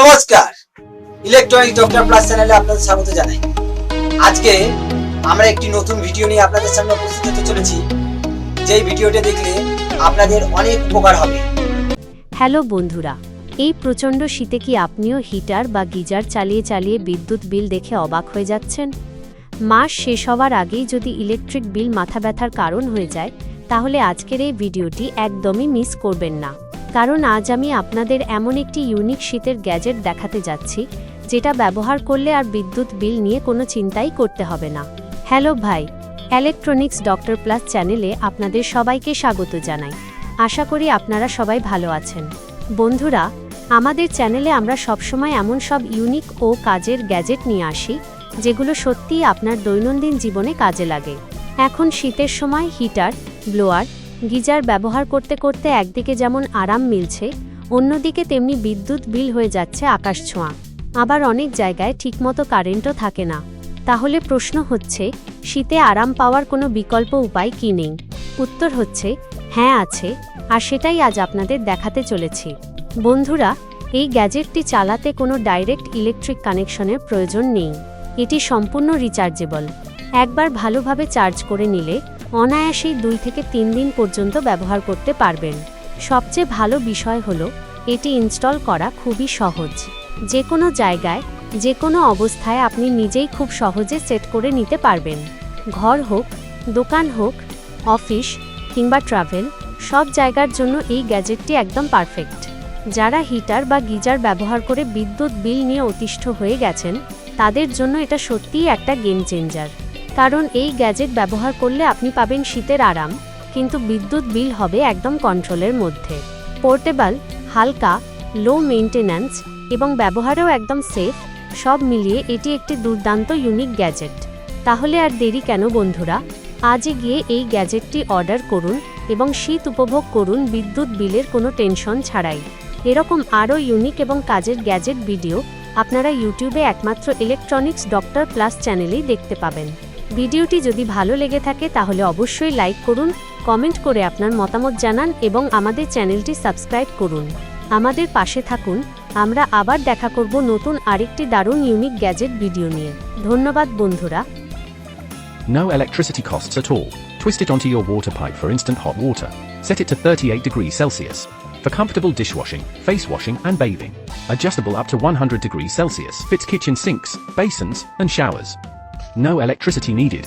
নমস্কার। Electronic doctor plus চ্যানেলে আপনাদের স্বাগত জানাই। আজকে আমরা একটি নতুন ভিডিও নিয়ে আপনাদের সামনে উপস্থিত হতে চলেছি। যেই ভিডিওটা দেখলে আপনাদের অনেক উপকার হবে। হ্যালো বন্ধুরা, এই প্রচণ্ড শীতে কি আপনিও হিটার বা গিজার চালিয়ে চালিয়ে বিদ্যুৎ বিল দেখে অবাক হয়ে যাচ্ছেন? মাস শেষ হওয়ার আগেই যদি ইলেকট্রিক বিল মাথা ব্যথার কারণ হয়ে যায়, তাহলে আজকের এই ভিডিওটি একদমই মিস করবেন না। কারণ আজ আমি আপনাদের এমন একটি ইউনিক শীতের গ্যাজেট দেখাতে যাচ্ছি, যেটা ব্যবহার করলে আর বিদ্যুৎ বিল নিয়ে কোনো চিন্তাই করতে হবে না। হ্যালো ভাই ইলেকট্রনিক্স ডক্টর প্লাস চ্যানেলে আপনাদের সবাইকে স্বাগত জানাই। আশা করি আপনারা সবাই ভালো আছেন। বন্ধুরা, আমাদের চ্যানেলে আমরা সবসময় এমন সব ইউনিক ও কাজের গ্যাজেট নিয়ে আসি, যেগুলো সত্যিই আপনার দৈনন্দিন জীবনে কাজে লাগে। এখন শীতের সময় হিটার ব্লোয়ার গিজার ব্যবহার করতে করতে একদিকে যেমন আরাম মিলছে, অন্যদিকে তেমনি বিদ্যুৎ বিল হয়ে যাচ্ছে আকাশ ছোঁয়া। আবার অনেক জায়গায় ঠিকমতো কারেন্টও থাকে না। তাহলে প্রশ্ন হচ্ছে, শীতে আরাম পাওয়ার কোনো বিকল্প উপায় কি নেই? উত্তর হচ্ছে হ্যাঁ আছে, আর সেটাই আজ আপনাদের দেখাতে চলেছি। বন্ধুরা, এই গ্যাজেটটি চালাতে কোনো ডাইরেক্ট ইলেকট্রিক কানেকশনের প্রয়োজন নেই। এটি সম্পূর্ণ রিচার্জেবল। একবার ভালোভাবে চার্জ করে নিলে অনায়াসেই দুই থেকে তিন দিন পর্যন্ত ব্যবহার করতে পারবেন। সবচেয়ে ভালো বিষয় হল, এটি ইনস্টল করা খুবই সহজ। যে কোনো জায়গায়, যে কোনো অবস্থায় আপনি নিজেই খুব সহজে সেট করে নিতে পারবেন। ঘর হোক, দোকান হোক, অফিস কিংবা ট্রাভেল, সব জায়গার জন্য এই গ্যাজেটটি একদম পারফেক্ট। যারা হিটার বা গিজার ব্যবহার করে বিদ্যুৎ বিল নিয়ে অতিষ্ঠ হয়ে গেছেন, তাদের জন্য এটা সত্যিই একটা গেম চেঞ্জার কারণ এই গ্যাজেট ব্যবহার করলে আপনি পাবেন শীতের আরাম, কিন্তু বিদ্যুৎ বিল হবে একদম কন্ট্রোলের মধ্যে। পোর্টেবল হালকা লো মেইনটেন্যান্স এবং ব্যবহারেও একদম সেফ সব মিলিয়ে এটি একটি দুর্দান্ত ইউনিক গ্যাজেট তাহলে আর দেরি কেন বন্ধুরা? আজই গিয়ে এই গ্যাজেটটি অর্ডার করুন এবং শীত উপভোগ করুন বিদ্যুৎ বিলের কোনো টেনশন ছাড়াই। এরকম আরও ইউনিক এবং কাজের গ্যাজেট ভিডিও আপনারা ইউটিউবে একমাত্র ইলেকট্রনিক্স ডক্টর প্লাস চ্যানেলেই দেখতে পাবেন। ভিডিওটি যদি ভালো লেগে থাকে তাহলে অবশ্যই লাইক করুন কমেন্ট করে আপনার মতামত জানান এবং আমাদের চ্যানেলটি সাবস্ক্রাইব করুন আমাদের পাশে থাকুন আমরা আবার দেখা করব নতুন আরেকটি দারুণ ইউনিক গ্যাজেট ভিডিও নিয়ে ধন্যবাদ বন্ধুরা No electricity costs at all. Twist it onto your water pipe for instant hot water. Set it to 38 degrees Celsius. For comfortable dishwashing, face washing, and bathing. Adjustable up to 100 degrees Celsius. Fits kitchen sinks, basins, and showers. No electricity needed.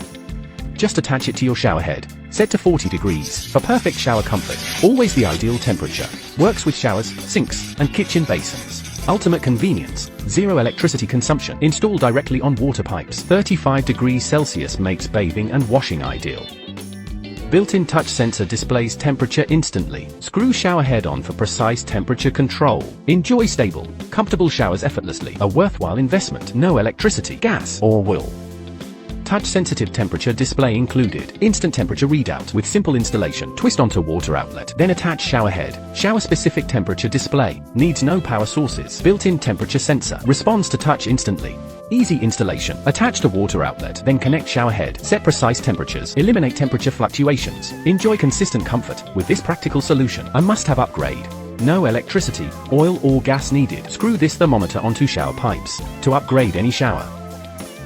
Just attach it to your shower head. Set to 40 degrees for perfect shower comfort. Always the ideal temperature. Works with showers, sinks, and kitchen basins. Ultimate convenience. Zero electricity consumption. Install directly on water pipes. 35 degrees Celsius makes bathing and washing ideal. Built-in touch sensor displays temperature instantly. Screw shower head on for precise temperature control. Enjoy stable, comfortable showers effortlessly. A worthwhile investment. No electricity, gas, or wool. Touch sensitive temperature display included. Instant temperature readout with simple installation. Twist onto water outlet. Then attach shower head. Shower specific temperature display. Needs no power sources. Built-in temperature sensor. Responds to touch instantly. Easy installation. Attach to water outlet. Then connect shower head. Set precise temperatures. Eliminate temperature fluctuations. Enjoy consistent comfort. With this practical solution, a must-have upgrade. No electricity, oil or gas needed. Screw this thermometer onto shower pipes. To upgrade any shower.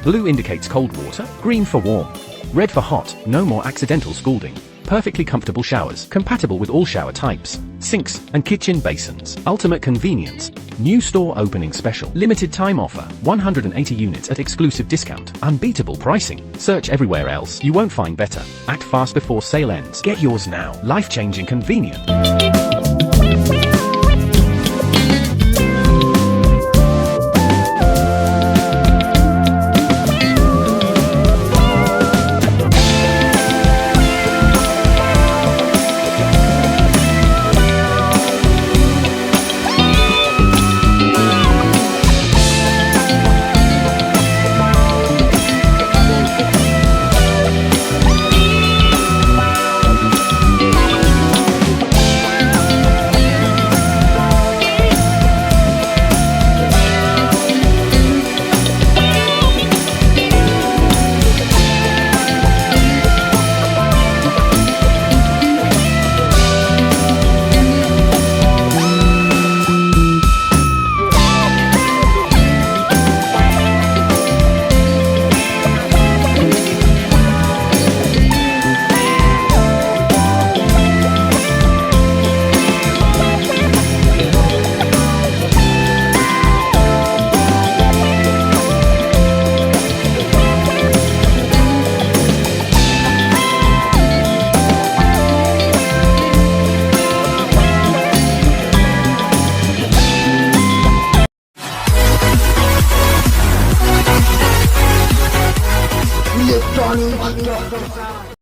Blue indicates cold water, green for warm, red for hot, no more accidental scalding. Perfectly comfortable showers, compatible with all shower types, sinks, and kitchen basins. Ultimate convenience. New store opening special. Limited time offer. 180 units at exclusive discount. Unbeatable pricing. Search everywhere else. You won't find better. Act fast before sale ends. Get yours now. Life changing convenient. Cosas